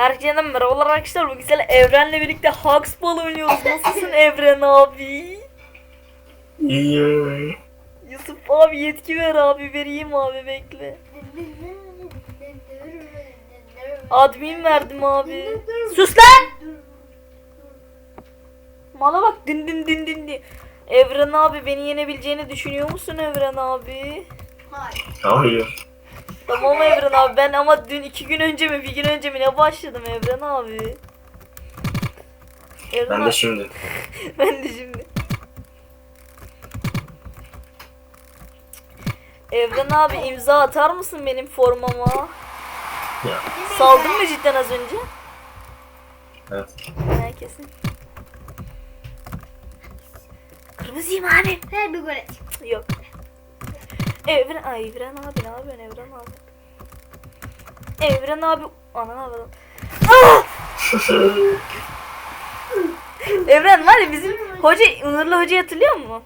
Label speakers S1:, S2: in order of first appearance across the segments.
S1: Herkese merhabalar arkadaşlar. Bugün sizlerle Evren'le birlikte Huxball oynuyoruz. Nasılsın Evren abi?
S2: İyi.
S1: Yusuf abi yetki ver abi. Vereyim abi bekle. Admin verdim abi. Sus lan! Mala bak din din din din din. Evren abi beni yenebileceğini düşünüyor musun Evren abi?
S3: Hayır.
S2: Hayır.
S1: Tamam Evren abi ben ama dün iki gün önce mi bir gün önce mi ne başladım Evren abi? Evren
S2: Ben
S1: abi-
S2: de şimdi.
S1: ben de şimdi. Evren abi imza atar mısın benim formama?
S2: Ya.
S1: Saldın mı cidden az önce?
S2: Evet.
S1: Ha kesin. Kırmızıyım abi.
S3: Her bir gol et.
S1: Yok. Evren, ay Evren abi ne yapıyorsun Evren abi? Evren abi, ana ne yapalım? Ah! Evren var ya bizim hoca, Onurlu Hoca hatırlıyor musun?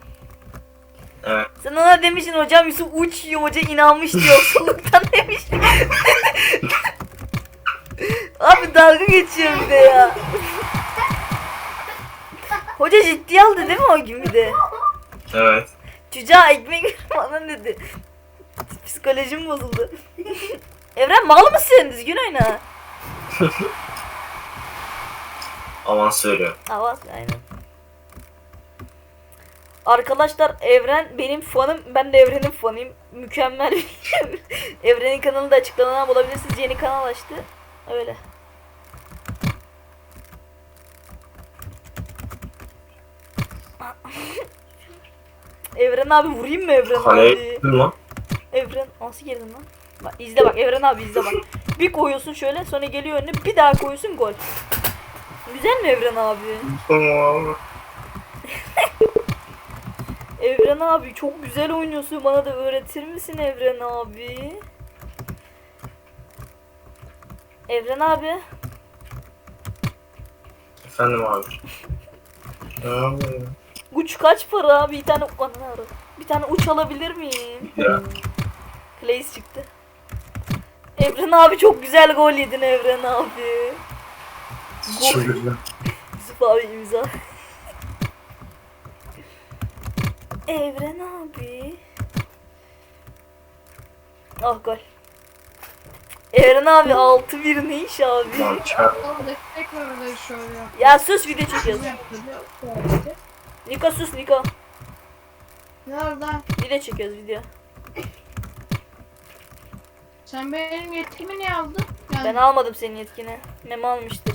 S2: Evet.
S1: Sen ona demişsin hocam Yusuf uçuyor hoca inanmış diyor soluktan demiş. Abi dalga geçiyor bir de ya. Hoca ciddiye aldı değil mi o gün bir de?
S2: Evet.
S1: Çocuğa ekmek falan dedi. Psikolojim bozuldu. Evren mal mısın? Düzgün oyna.
S2: Avans veriyor.
S1: Avaz aynen. Arkadaşlar Evren benim fanım. Ben de Evren'in fanıyım. Mükemmel bir Evren'in kanalında açıklamadan bulabilirsiniz. Yeni kanal açtı. Öyle. Evren abi vurayım mı Evren
S2: Kaleye
S1: abi?
S2: lan.
S1: Evren nasıl girdin lan? Bak izle bak Evren abi izle bak. Bir koyuyorsun şöyle sonra geliyor önüne bir daha koyuyorsun gol. Güzel mi Evren abi?
S2: Tamam.
S1: Evren abi çok güzel oynuyorsun. Bana da öğretir misin Evren abi? Evren abi.
S2: Efendim abi. Abi.
S1: Uç kaç para? Bir tane ara. Bir tane uç alabilir miyim?
S2: Ya.
S1: Clays çıktı. Evren abi çok güzel gol yedin Evren abi.
S2: Çıldırdım.
S1: Yusuf abi imza. Evren abi. Ah gol. Evren abi 6-1 ne iş abi?
S4: Destek var orada.
S1: Ya sus video çekiyoruz. Niko sus Niko.
S4: Nerede?
S1: Video çekiyoruz video.
S4: Sen benim yetkimi niye aldın? Yani,
S1: Ben almadım senin yetkini. Memo almıştır.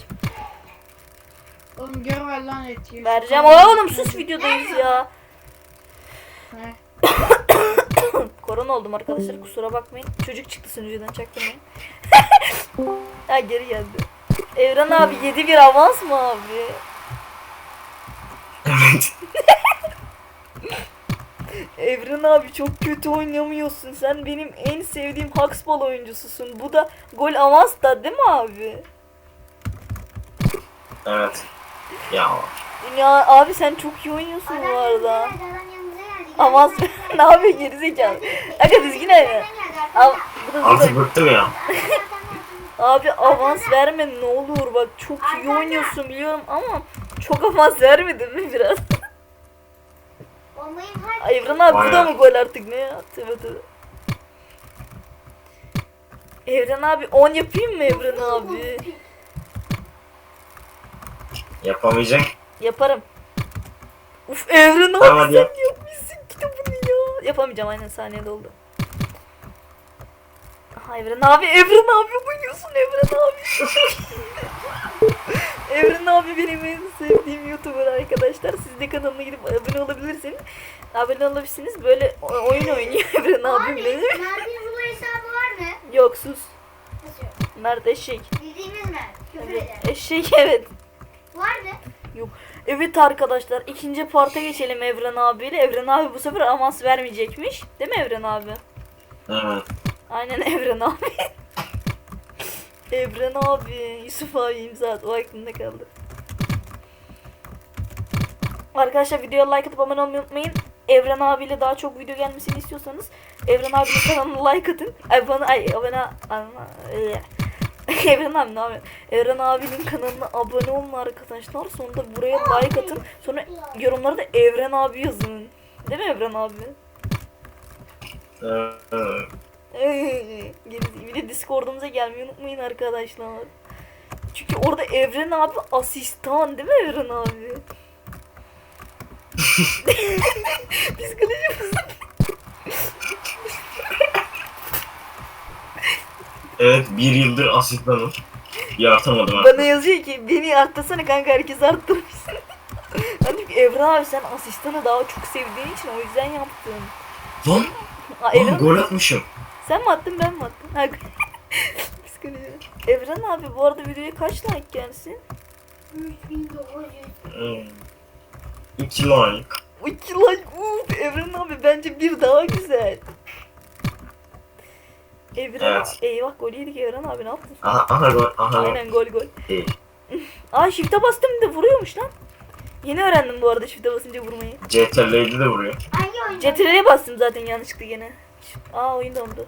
S4: Oğlum geri ver lan yetkiyi.
S1: Vereceğim. Oğlum sus videodayız ya.
S4: Ne?
S1: Korona oldum arkadaşlar kusura bakmayın. Çocuk çıktı sunucudan çaktırmayın. ha geri geldi. Evren abi 7-1 avans mı abi?
S2: Evet.
S1: Evren abi çok kötü oynamıyorsun. Sen benim en sevdiğim Huxball oyuncususun. Bu da gol avans da değil mi abi?
S2: Evet. Ya.
S1: Ya abi sen çok iyi oynuyorsun bu arada. Avans ne yapıyor gerizekalı. Aga. Al, bu da
S2: Artık bıktım ya.
S1: Abi avans verme ne olur bak çok iyi oynuyorsun biliyorum ama çok avans vermedin mi biraz? Ay Evren abi bu da mı gol artık ne ya? Tövbe tövbe. Evren abi 10 yapayım mı Evren abi?
S2: Yapamayacak.
S1: Yaparım. Uf Evren abi
S2: Tamam,
S1: sen
S2: yap.
S1: yapmışsın kitabını ya. Yapamayacağım aynen saniye doldu. Aha Evren abi Evren abi oynuyorsun Evren abi. Abi benim en sevdiğim YouTuber arkadaşlar. Siz de kanalına gidip abone olabilirsiniz. Abone olabilirsiniz. Böyle oyun oynuyor Evren abim benim.
S3: Mert'in Zula hesabı var mı?
S1: Yok sus.
S3: Nasıl yok?
S1: Mert eşek.
S3: Bildiğimiz Mert. Küfür
S1: Evet,
S3: eder.
S1: eşek evet.
S3: Vardı.
S1: Yok. Evet arkadaşlar ikinci parta geçelim Evren abiyle. Evren abi bu sefer avans vermeyecekmiş. Değil mi Evren abi?
S2: Evet.
S1: Aynen Evren abi. Evren abi. Yusuf abi imza at. O aklımda kaldı. Arkadaşlar videoya like atıp abone olmayı unutmayın. Evren abiyle daha çok video gelmesini istiyorsanız Evren abinin kanalına like atın. Ay bana ay abone, abone, Evren abi ne yapıyorsun? Evren abinin kanalına abone olun arkadaşlar. Sonra da buraya like atın. Sonra yorumlara da Evren abi yazın. Değil mi Evren abi? Bir de Discord'umuza gelmeyi unutmayın arkadaşlar. Çünkü orada Evren abi asistan değil mi Evren abi? Psikoloji bozuk.
S2: Evet bir yıldır asistanım. Yaratamadım artık.
S1: Bana yazıyor ki beni arttırsana kanka herkes arttırmışsın. Hani Evren abi sen asistanı daha çok sevdiğin için o yüzden yaptın.
S2: Lan,
S1: Aa,
S2: lan
S1: Evren
S2: gol atmışım.
S1: sen mi attın ben mi attım? Ha, Psikoloji. Evren abi bu arada videoya kaç like gelsin?
S3: 3900.
S2: Hmm. İki like.
S1: İki like uf Evren abi bence bir daha güzel. Evren
S2: Evet.
S1: eyvah gol yedik Evren abi ne yaptın?
S2: Aha, aha gol, aha gol.
S1: Aynen gol gol.
S2: Değil.
S1: Aa shift'e bastım da vuruyormuş lan. Yeni öğrendim bu arada shift'e basınca vurmayı.
S2: CTRL'de de vuruyor.
S1: CTRL'e bastım zaten yanlışlıkla gene. Aa oyun dondu.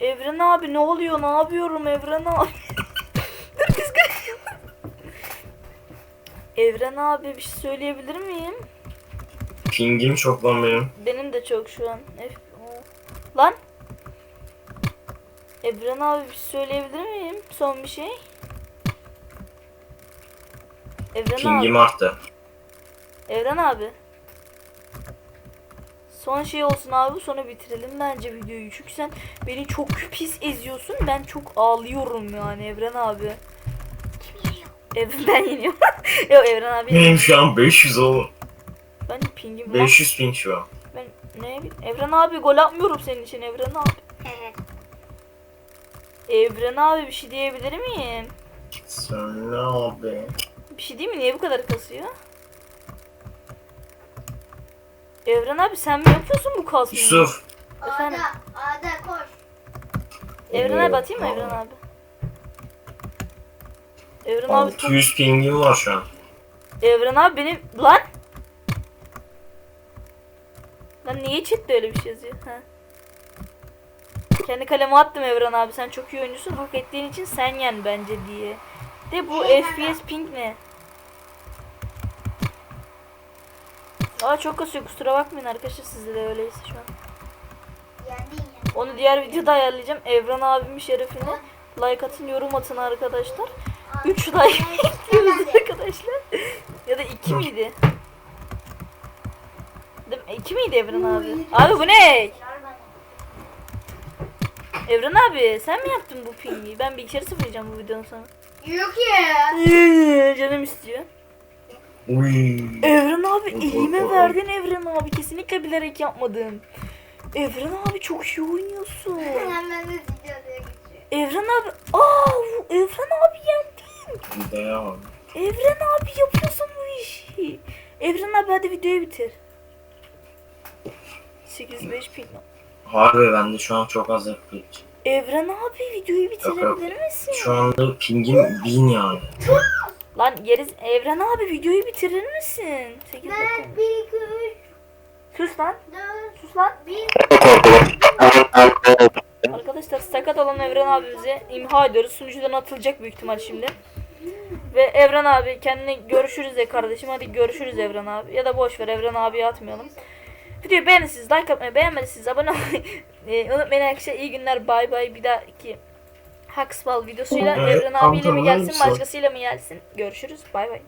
S1: Evren abi ne oluyor? Ne yapıyorum Evren abi? Evren abi bir şey söyleyebilir miyim?
S2: Pingim çok lan benim.
S1: Benim de çok şu an. Lan. Evren abi bir şey söyleyebilir miyim? Son bir şey. Evren abi.
S2: Pingim arttı.
S1: Evren abi. Son şey olsun abi sonra bitirelim bence videoyu. Çünkü sen beni çok pis eziyorsun. Ben çok ağlıyorum yani Evren abi. Ev ben yeniyorum. Yok Evren abi.
S2: Benim şu an 500 oğlum.
S1: Ben pingim var.
S2: 500 ping şu an.
S1: Ben ne Evren abi gol atmıyorum senin için Evren abi.
S3: Evet.
S1: Evren abi bir şey diyebilir miyim?
S2: Söyle abi.
S1: Bir şey değil mi? Niye bu kadar kasıyor? Evren abi sen mi yapıyorsun bu kasmayı?
S2: Yusuf.
S1: Efendim?
S3: A'da, A'da koş.
S1: Evren abi atayım mı Evren abi? Evren abi çok...
S2: 600 pingim var şu an.
S1: Evren abi benim... Lan! Lan niye chatte öyle bir şey yazıyor? Ha. Kendi kaleme attım Evren abi. Sen çok iyi oyuncusun. Hak ettiğin için sen yen bence diye. De bu
S3: Eyvallah.
S1: FPS ping ne? Aa çok kasıyor kusura bakmayın arkadaşlar sizde de öyleyse şu an. Onu diğer videoda ayarlayacağım. Evren abimin şerefine. Like atın yorum atın arkadaşlar. 3 like bekliyoruz arkadaşlar. ya da 2 miydi? Değil mi? 2 miydi Evren abi? Abi bu ne? Evren abi sen mi yaptın bu pingi? Ben bilgisayarı sıfırlayacağım bu videonun sonra.
S3: Yok ya.
S1: Canım istiyor.
S2: Uy.
S1: Evren abi elime verdin Evren abi. Kesinlikle bilerek yapmadım. Evren abi çok iyi oynuyorsun.
S3: Hemen de videoya geçiyor.
S1: Evren abi. Aa bu Evren abi yendin.
S2: Ya.
S1: Evren abi yapıyorsun bu işi. Evren abi hadi videoyu bitir. 8-5 ping.
S2: Harbi bende şu an çok az FPS.
S1: Evren abi videoyu bitirebilir misin?
S2: Şu anda pingim 1000 yani.
S1: Lan geriz Evren abi videoyu bitirir misin? 8 dakika.
S3: Ben 1, 2, 3,
S1: Sus lan.
S3: 4,
S1: Sus lan.
S3: 1.
S1: Arkadaşlar sakat olan Evren abimize imha ediyoruz. Sunucudan atılacak büyük ihtimal şimdi. Ve Evren abi kendine görüşürüz de kardeşim. Hadi görüşürüz Evren abi. Ya da boş ver Evren abiye atmayalım. Videoyu beğenirsiniz, like atmayı, beğenmediyseniz abone olmayı e, unutmayın arkadaşlar. İyi günler, bay bay. Bir dahaki Haksbal videosuyla Evren abiyle mi gelsin, başkasıyla mı gelsin? Görüşürüz, bay bay.